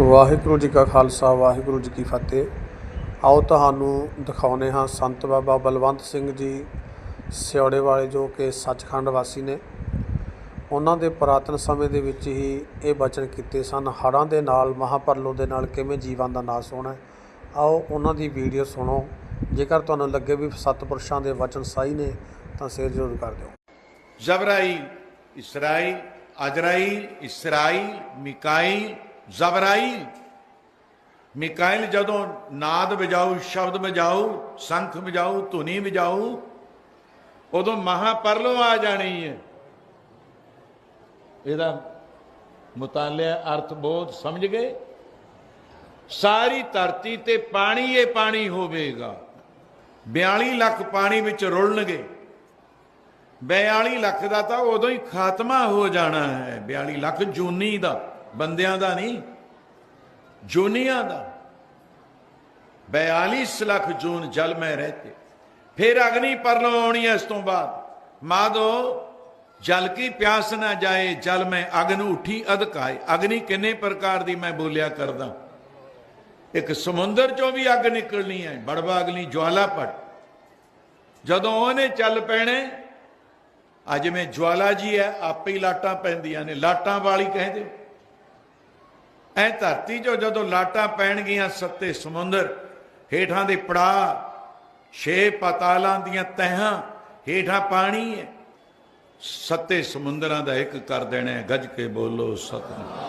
ਵਾਹਿਗੁਰੂ ਜੀ ਕਾ ਖਾਲਸਾ, ਵਾਹਿਗੁਰੂ ਜੀ ਕੀ ਫਤਿਹ। ਆਓ ਤੁਹਾਨੂੰ ਦਿਖਾਉਨੇ ਹਾਂ ਸੰਤ ਬਾਬਾ ਬਲਵੰਤ ਸਿੰਘ ਜੀ ਸਿਓੜੇ ਵਾਲੇ ਜੋ ਕਿ ਸੱਚਖੰਡ ਵਾਸੀ ਨੇ। ਉਹਨਾਂ ਦੇ ਪ੍ਰਾਤਨ ਸਮੇਂ ਦੇ ਵਿੱਚ ਹੀ ਇਹ ਬਚਨ ਕੀਤੇ ਸਨ ਹੜਾਂ ਦੇ ਨਾਲ, ਮਹਾਪਰਲੋ ਦੇ ਨਾਲ ਕਿਵੇਂ ਜੀਵਾਂ ਦਾ ਨਾਸ ਹੋਣਾ ਆਓ ਉਹਨਾਂ ਦੀ ਵੀਡੀਓ ਸੁਣੋ। ਜੇਕਰ ਤੁਹਾਨੂੰ ਲੱਗੇ ਵੀ ਸਤਪੁਰਸ਼ਾਂ ਦੇ ਵਚਨ ਸਹੀ ਨੇ, ਤਾਂ ਸੇਰ ਜ਼ਰੂਰ ਕਰ ਦਿਓ। ਜਬਰਾਈ ਇਸਰਾਈ ਅਜਰਾਈ ਇਸਰਾਈ ਮਿਕਾਈ ਜ਼ਬਰਾਈਲ ਮਿਕਾਇਲ ਜਦੋਂ ਨਾਦ ਵਜਾਊ, ਸ਼ਬਦ ਵਜਾਊ, ਸੰਖ ਵਜਾਊ, ਧੁਨੀ ਵਜਾਊ, ਉਦੋਂ ਮਹਾਪਰਲੋ ਆ ਜਾਣੀ ਹੈ ਇਹਦਾ ਮੁਤਾਲਿਆ ਅਰਥ ਬਹੁਤ ਸਮਝ ਗਏ? ਸਾਰੀ ਧਰਤੀ ਤੇ ਪਾਣੀ ਹੀ ਪਾਣੀ ਹੋਵੇਗਾ। 42 ਲੱਖ ਪਾਣੀ ਵਿੱਚ ਰੁਲਣਗੇ। 42 ਲੱਖ ਦਾ ਤਾਂ ਉਦੋਂ ਹੀ ਖਾਤਮਾ ਹੋ ਜਾਣਾ ਹੈ। 42 ਲੱਖ ਜੂਨੀ ਦਾ। ਬੰਦਿਆਂ ਦਾ ਨਹੀਂ, ਜੋਨੀਆਂ ਦਾ। 42 ਲੱਖ ਜੂਨ ਜਲ ਮੈਂ ਰਹਤੇ। ਫਿਰ ਅਗਨੀ ਪਰਲੋ ਆਉਣੀ ਹੈ ਇਸ ਤੋਂ ਬਾਅਦ। ਮਾਦੋ ਜਲ ਕੀ ਪਿਆਸ ਨਾ ਜਾਏ, ਜਲ ਮੈਂ ਅਗਨ ਉਠੀ ਅਧਕਾਏ। ਅਗਨੀ ਕਿੰਨੇ ਪ੍ਰਕਾਰ ਦੀ ਮੈਂ ਬੋਲਿਆ ਕਰਦਾ। ਇੱਕ ਸਮੁੰਦਰ ਚੋਂ ਵੀ ਅੱਗ ਨਿਕਲਣੀ ਹੈ ਬੜਵਾ ਅਗਨੀ ਜਵਾਲਾ ਪਟ ਜਦੋਂ ਉਹਨੇ ਚੱਲ ਪੈਣੇ, ਅੱਜ ਮੈਂ ਜਵਾਲਾ ਜੀ ਹੈ ਆਪੇ ਹੀ ਲਾਟਾਂ ਪੈਂਦੀਆਂ ਨੇ। ਲਾਟਾਂ ਵਾਲੀ ਕਹਿੰਦੇ ਐ ਧਰਤੀ 'ਚੋਂ ਜਦੋਂ ਲਾਟਾਂ ਪੈਣਗੀਆਂ ਸੱਤੇ ਸਮੁੰਦਰ, ਹੇਠਾਂ ਦੇ ਪੜਾ ਛੇ ਪਤਾਲਾਂ ਦੀਆਂ ਤਹਾਂ ਹੇਠਾਂ ਪਾਣੀ ਹੈ ਸੱਤੇ ਸਮੁੰਦਰਾਂ ਦਾ ਇੱਕ ਕਰ ਦੇਣਾ ਗੱਜ ਕੇ ਬੋਲੋ ਸਤਿਨਾਮ